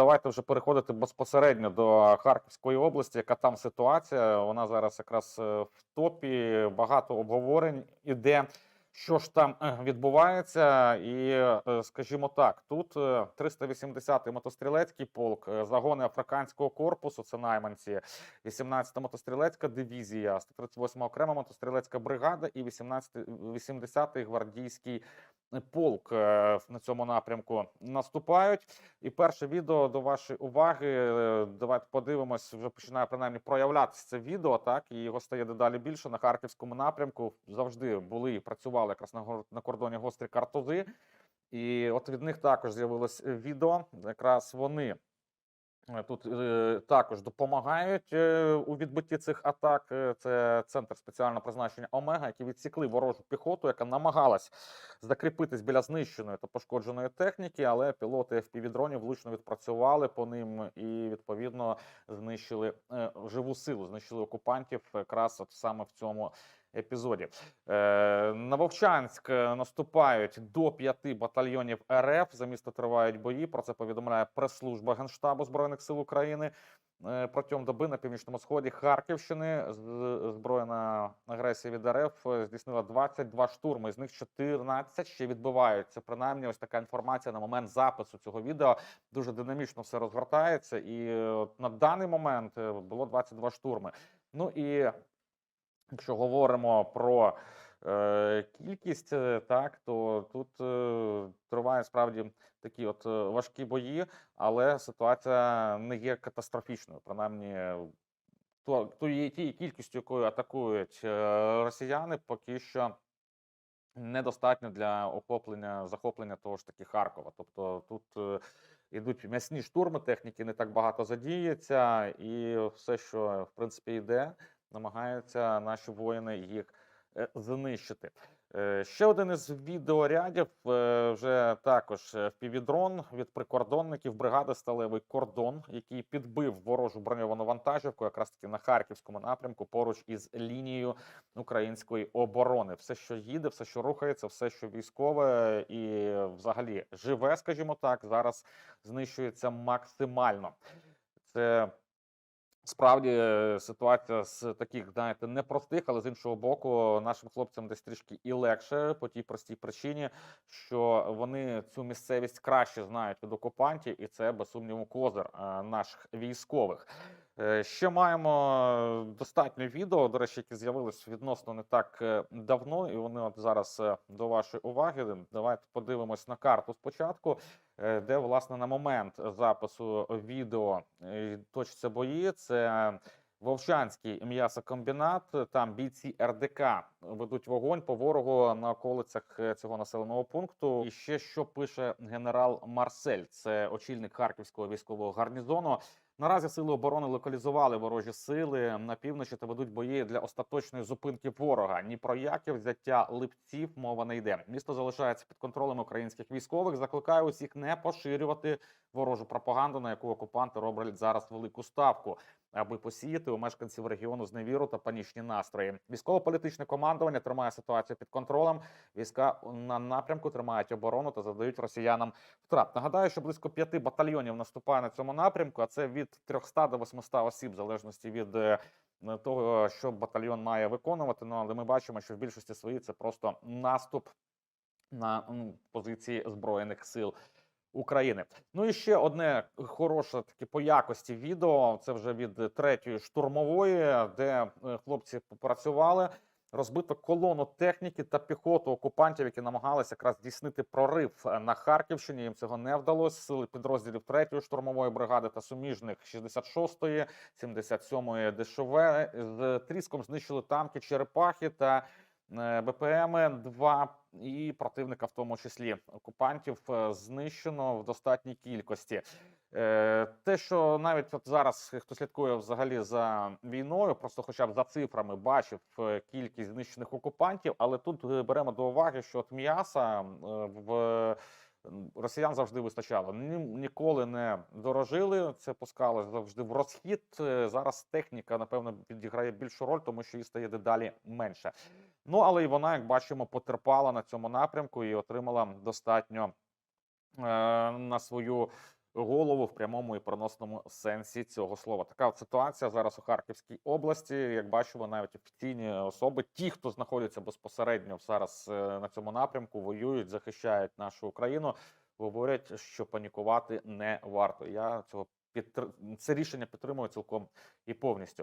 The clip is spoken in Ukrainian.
давайте вже переходити безпосередньо до Харківської області. Яка там ситуація? Вона зараз якраз е, в топі. Багато обговорень іде. Що ж там е, відбувається, і е, скажімо так, тут е, 380-й мотострілецький полк, загони африканського корпусу, це найманці, 18-та мотострілецька дивізія, 138-ма окрема мотострілецька бригада і 18 80-й гвардійський полк е, на цьому напрямку наступають. І перше відео до вашої уваги. е, Давайте подивимось, вже починає принаймні проявлятися це відео. Так і його стає дедалі більше на харківському напрямку. Завжди були і працювали якраз на на кордоні гострі картузи. І от від них також з'явилось е, відео. Якраз вони тут е, також допомагають е, у відбитті цих атак. Е, Це центр спеціального призначення Омега, які відсікли ворожу піхоту, яка намагалась закріпитись біля знищеної та пошкодженої техніки, але пілоти FPV-дронів влучно відпрацювали по ним і відповідно знищили е, живу силу, знищили окупантів якраз от саме в цьому. Епізоді е, на Вовчанськ е, наступають до п'яти батальйонів РФ. За місто тривають бої. Про це повідомляє прес-служба Генштабу збройних сил України. Е, Протягом доби на північному сході Харківщини збройна агресія від РФ здійснила 22 штурми. З них 14 ще відбуваються. Принаймні, ось така інформація на момент запису цього відео дуже динамічно все розгортається. І на даний момент було 22 штурми. Ну і якщо говоримо про е, кількість, е, так то тут е, триває справді такі от е, важкі бої, але ситуація не є катастрофічною. Принаймні, то, тією кількістю, якою атакують е, росіяни, поки що недостатньо для охоплення захоплення того ж таки Харкова. Тобто тут ідуть м'ясні штурми, техніки не так багато задіється, і все, що в принципі йде, намагаються наші воїни їх е, знищити. Е, Ще один із відеорядів е, вже також впівдрон від прикордонників бригади Сталевий кордон, який підбив ворожу броньовану вантажівку, якраз таки на харківському напрямку, поруч із лінією української оборони. Все, що їде, все, що рухається, все, що військове і взагалі живе, скажімо так, зараз знищується максимально. Це Справді е, ситуація з таких, знаєте, непростих, але з іншого боку, нашим хлопцям десь трішки і легше по тій простій причині, що вони цю місцевість краще знають від окупантів, і це без сумніву козир е, наших військових. Е, Ще маємо достатньо відео, до речі, які з'явились відносно не так е, давно, і вони от зараз е, до вашої уваги. Давайте подивимось на карту спочатку, е, де власне на момент запису відео е, точаться бої. Це Вовчанський м'ясокомбінат. Там бійці РДК ведуть вогонь по ворогу на околицях е, цього населеного пункту. І ще що пише генерал Марсель, це очільник харківського військового гарнізону. Наразі сили оборони локалізували ворожі сили на півночі та ведуть бої для остаточної зупинки ворога. Ні про яке взяття липців мова не йде. Місто залишається під контролем українських військових. Закликаю усіх не поширювати ворожу пропаганду, на яку окупанти роблять зараз велику ставку, аби посіяти у мешканців регіону зневіру та панічні настрої. Військово-політичне командування тримає ситуацію під контролем. Війська на напрямку тримають оборону та задають росіянам втрат. Нагадаю, що близько п'яти батальйонів наступає на цьому напрямку, а це від 300 до 800 осіб, в залежності від е, того, що батальйон має виконувати. Ну але ми бачимо, що в більшості своїй це просто наступ на позиції збройних сил. України. Ну і ще одне хороше таке по якості відео. Це вже від третьої штурмової, де е, хлопці попрацювали. Розбито колону техніки та піхоту окупантів, які намагалися якраз здійснити прорив е, на Харківщині. Їм цього не вдалося. Сили підрозділів 3-ї штурмової бригади та суміжних 66-ї, 77-ї ДШВ з тріском знищили танки черепахи та е, БПМ 2 і противника, в тому числі окупантів, е, знищено в достатній кількості. Е, Те, що навіть от зараз хто слідкує взагалі за війною, просто хоча б за цифрами бачив е, кількість знищених окупантів, але тут е, беремо до уваги, що от м'яса е, в росіян завжди вистачало. Ні, ніколи не дорожили. Це пускали завжди в розхід. Е, Зараз техніка, напевно, відіграє більшу роль, тому що її стає дедалі менше. Ну але і вона, як бачимо, потерпала на цьому напрямку і отримала достатньо е, на свою голову в прямому і переносному сенсі цього слова. Така ситуація зараз у Харківській області. Як бачимо, навіть офіційні особи, ті, хто знаходяться безпосередньо зараз е, на цьому напрямку, воюють, захищають нашу Україну. Говорять, що панікувати не варто. Я цього підтр... це рішення підтримую цілком і повністю.